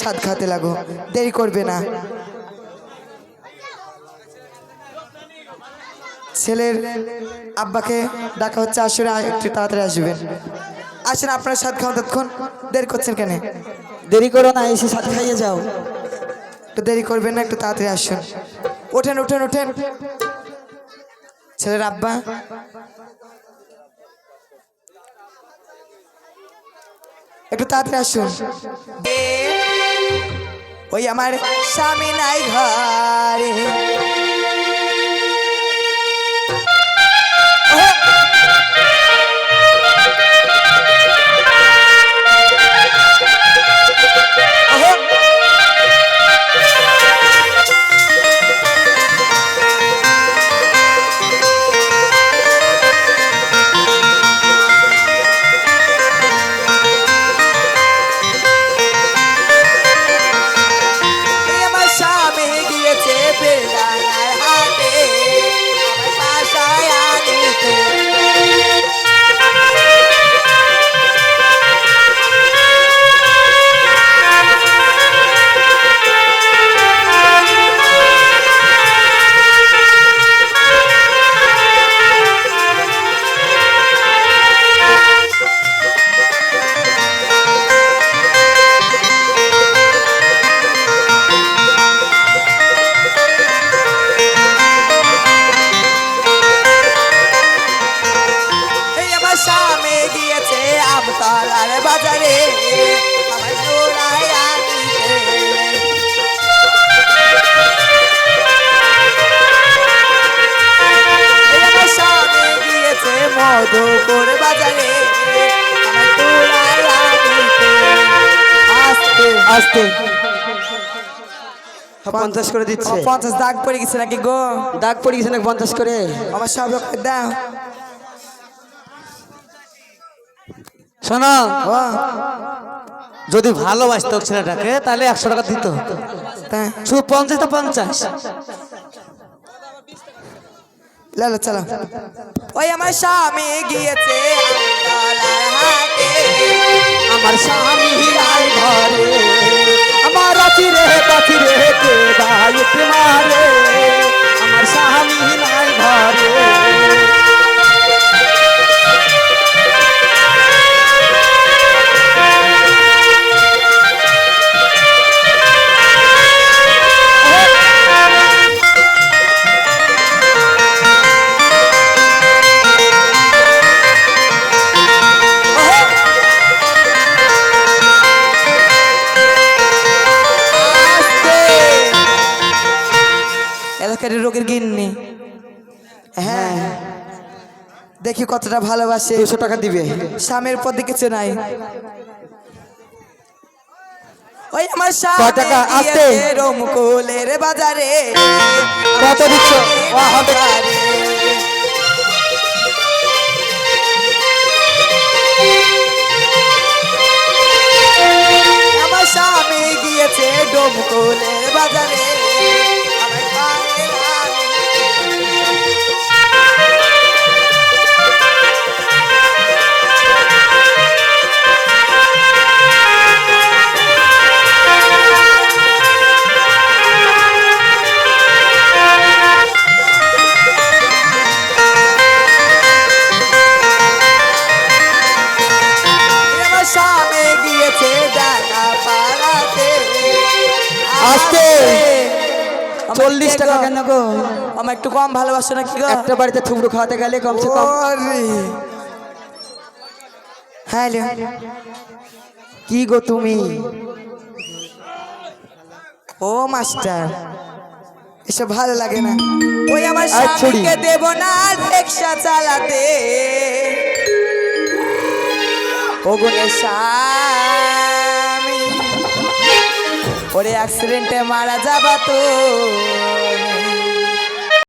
স্বাদ খাতে লাগো। দেরি করবে না। ছেলের আব্বাকে ডাকা হচ্ছে আসলে একটু তাড়াতাড়ি আসবেন। আসেন আপনার স্বাদ খাওয়া তৎক্ষণ দেরি করছেন কেন? দেরি করো না এসে সাথে খাইয়ে যাও। একটু দেরি করবেন না একটু তাড়াতাড়ি আসুন। ওঠেন ওঠেন ওঠেন। ছেলের আব্বা। একটু তাড়াতাড়ি আসুন। ওই আমার স্বামী নাই ঘরে। আস্তে। পঞ্চাশ করে দিচ্ছে। পঞ্চাশ দাগ পড়ে গেছে নাকি গো? দাগ পড়ে গেছে পঞ্চাশ করে? আমার সব লোক দাও। শোনো যদি ভালোবাসতো ছেলেটাকে তাহলে একশো টাকা দিত। শুধু পঞ্চাশ তো পঞ্চাশ। লালো চলো। ওই আমার স্বামী গিয়েছে আমার স্বামী ঘরে। আমার আচিরে কাছিরে কে বাইত এলাকার রোগের গিন্নি। হ্যাঁ। দেখি কতটা ভালোবাসে। দুশো টাকা দিবে। স্বামীর প্রতি কিছু নাই। ওই আমার টাকা? আস্তে। রমকুলের বাজারে। কত দিচ্ছ। আমার স্বামী গিয়েছে ডোমকুলের বাজারে। চল্লিশ টাকা কেন গো? আমার একটু কম ভালোবাসো নাকি গো? একটা বাড়িতে ঠুকরো খাওয়াতে গেলে কমসে কম। হ্যালো। কি গো তুমি? ও মাস্টার এসব ভালো লাগে না। ওই আমার। স্বামীকে দেব না রিক্সা চালাতে। ওগুনে স্বামী ওরে অ্যাক্সিডেন্টে মারা যাবা তো।